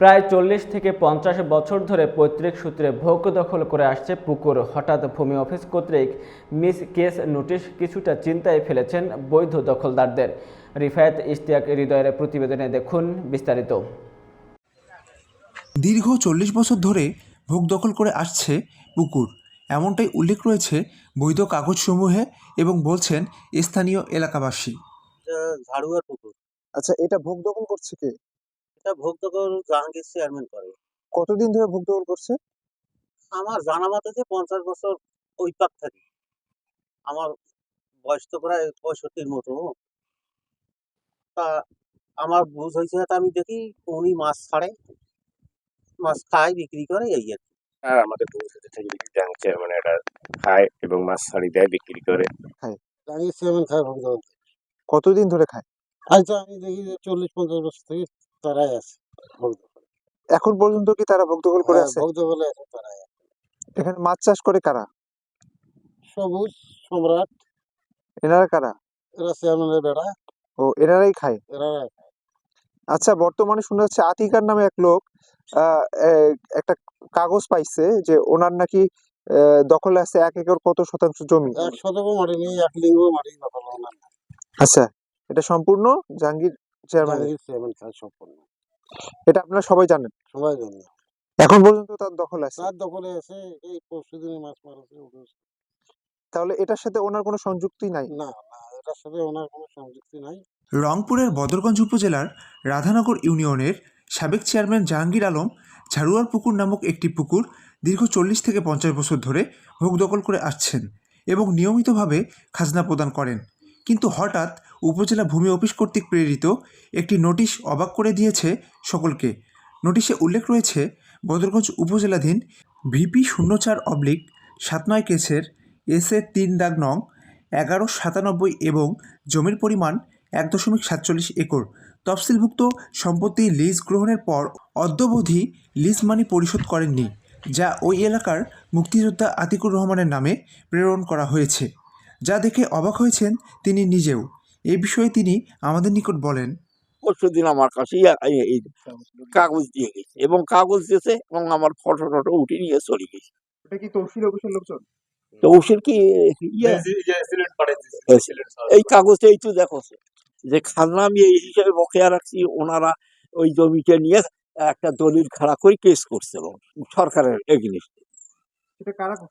প্রায় চল্লিশ থেকে পঞ্চাশ বছর ধরে পৈতৃক সূত্রে ভোগ দখল করে আসছে পুকুর। হঠাৎ ভূমি অফিস কর্তৃক মিস কেস নোটিশ কিছুটা চিন্তায় ফেলেছেন বৈধ দখলদারদের। রিফায়েত ইশতিয়াক হৃদয়ের প্রতিবেদনে দেখুন বিস্তারিত। দীর্ঘ চল্লিশ বছর ধরে ভোগ দখল করে আসছে পুকুর। এমনটাই উল্লেখ রয়েছে বৈধ কাগজসমূহে এবং বলছেন স্থানীয় এলাকাবাসী। ঝাড়ুয়ার পুকুর। আচ্ছা এটা ভোগ দখল করছে কে? এটা ভোগদখল জাহাঙ্গীর চেয়ারম্যান করে। কতদিন ধরে ভোগদখল করছে? আমার জানা মতে যে পঞ্চাশ বছর ওই পাক থাকি। আমার বয়স তো প্রায় পঁয়ষট্টির মতো। তা আমার বুঝ হয়েছে তা আমি দেখি উনি মাছ ছাড়ে মাছ খায় বিক্রি করে এই আর কি। আর আমাদের ভবিষ্যতে থেকে দেখি ব্যাংক চেয়ারম্যান এটা খায় এবং মাছ ছাড়ি দেয় বিক্রি করে। জাহাঙ্গীর চেয়ারম্যান খায় ভোগদখল কতদিন ধরে খায়? আচ্ছা আমি দেখি চল্লিশ পঞ্চাশ বছর থেকে। তারাই আছে এখন পর্যন্ত কি তারা দখল করে আছে? ভোগদখলে আছে তারাই এখানে মাছ চাষ করে কারা? সবুজ সম্রাট। এনারা কারা? এরা চেয়ারম্যানের বেড়া। ও এনারাই খায়? এরা আচ্ছা বর্তমানে শোনা যাচ্ছে আতিকার নামে এক লোক একটা কাগজ পাইছে যে ওনার নাকি দখলে আছে এক একর কত শতাংশ জমি? এক শতক মাটি নেই এক লিঙ্গ মাটি দখল আচ্ছা এটা সম্পূর্ণ জাহাঙ্গীর চেয়ারম্যান চেয়ারম্যান সম্পূর্ণ এটা আপনারা সবাই জানেন। সবাই জানে। এখন পর্যন্ত তার দখল আছে। তার দখলে আছে এই পরশু দিনে মাছ মারছে তাহলে এটার সাথে ওনার কোনো সংযুক্তি নাই? না না এটার সাথে ওনার কোনো সংযুক্তি নাই। রংপুরের বদরগঞ্জ উপজেলার রাধানগর ইউনিয়নের সাবেক চেয়ারম্যান জাহাঙ্গীর আলম ঝাড়ুয়ার পুকুর নামক একটি পুকুর দীর্ঘ চল্লিশ থেকে পঞ্চাশ বছর ধরে ভোগ দখল করে আসছেন এবং নিয়মিতভাবে খাজনা প্রদান করেন। কিন্তু হঠাৎ উপজেলা ভূমি অফিস কর্তৃক প্রেরিত একটি নোটিশ অবাক করে দিয়েছে সকলকে। নোটিশে উল্লেখ রয়েছে, বদরগঞ্জ উপজেলাধীন ভিপি শূন্য চার অবলিক সাত নয় কেসের এস এ তিন দাগ নং এগারো সাতানব্বই এবং জমির পরিমাণ এক দশমিক সাতচল্লিশ একর। তফসিলভুক্ত সম্পত্তি লিজ গ্রহণের পর অদ্যবধি লিজ মানি পরিশোধ করেননি, যা ওই এলাকার মুক্তিযোদ্ধা আতিকুর রহমানের নামে প্রেরণ করা হয়েছে। যা দেখে অবাক হয়েছেন তিনি নিজেও। এ বিষয়ে তিনি আমাদের নিকট বলেন। পরশু দিন আমার কাছে এই- কাগজ দিয়ে গেছে এবং কাগজ দিয়েছে এবং আমার ফটো টটো উঠে নিয়ে চলে গেছে। এটা কি তহসিল অফিসের লোকজন? তো কি এই কাগজটা এই তো দেখো যে খাজনা আমি এই হিসাবে বকেয়া রাখছি ওনারা ওই জমিটা নিয়ে একটা দলিল খাড়া করে কেস করছিল সরকারের এগেনিস্টে। এটা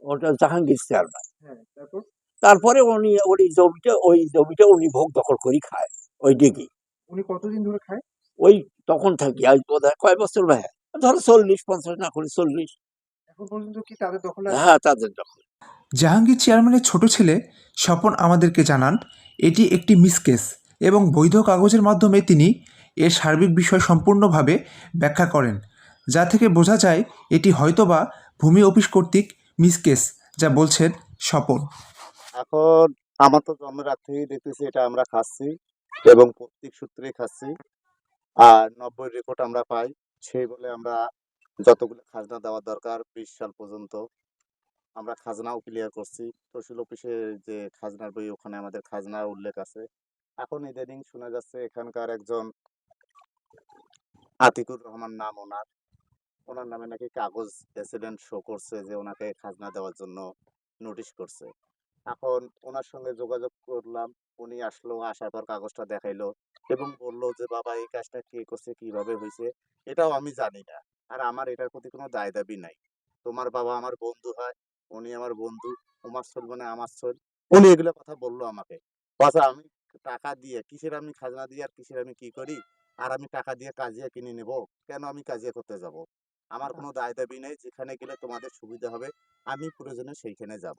ওটা জাহাঙ্গীর চেয়ারম্যান। হ্যাঁ তারপর উনি ওই জমিটা ওই জমিটা উনি ভোগ দখল করে খায় ওই ডিগি উনি কতদিন ধরে খায়? ওই তখন থাকি আজ বোধ হয় কয় বছর ভাই ধরো চল্লিশ পঞ্চাশ না করে চল্লিশ। এখন পর্যন্ত কি তাদের দখলে হ্যাঁ তাদের দখল। জাহাঙ্গীর চেয়ারম্যানের ছোট ছেলে স্বপন আমাদেরকে জানান এটি একটি মিসকেস এবং বৈধ কাগজের মাধ্যমে তিনি এর সার্বিক বিষয় সম্পূর্ণভাবে ব্যাখ্যা করেন যা থেকে বোঝা যায় এটি হয়তোবা ভূমি অফিস কর্তৃক মিসকেস যা বলছেন স্বপন। এখন আমার তো জন্মের রাত থেকেই দেখতেছি, এটা আমরা খাচ্ছি এবং প্রত্যেক সূত্রে খাচ্ছি। আর নব্বই রেকর্ড আমরা পাই, সেই বলে আমরা যতগুলো খাজনা দেওয়া দরকার, বিশ সাল পর্যন্ত আমরা খাজনাও ক্লিয়ার করছি। তহসিল অফিসে যে খাজনার বই, ওখানে আমাদের খাজনার উল্লেখ আছে। এখন ইদানিং শোনা যাচ্ছে এখানকার একজন আতিকুর রহমান নাম ওনার। ওনার নামে নাকি কাগজ এসিডেন্ট শো করছে যে ওনাকে খাজনা দেওয়ার জন্য নোটিশ করছে। এখন ওনার সঙ্গে যোগাযোগ করলাম। উনি আসলো আসার পর কাগজটা দেখাইলো এবং বলল যে বাবা এই কাজটা কে করছে কীভাবে হয়েছে এটাও আমি জানি না। আর আমার এটার প্রতি কোনো দায় দাবি নাই। তোমার বাবা আমার বন্ধু হয় উনি আমার বন্ধু তোমার চল মানে আমার চল উনি এগুলো কথা বলল আমাকে। কথা আমি টাকা দিয়ে কিসের আমি খাজনা দিয়ে আর কিসের আমি কি করি? আর আমি টাকা দিয়ে কাজিয়া কিনে নেব? কেন আমি কাজিয়া করতে যাব? আমার কোনো দায় দাবি নেই। যেখানে গেলে তোমাদের সুবিধা হবে আমি প্রয়োজনে সেইখানে যাব।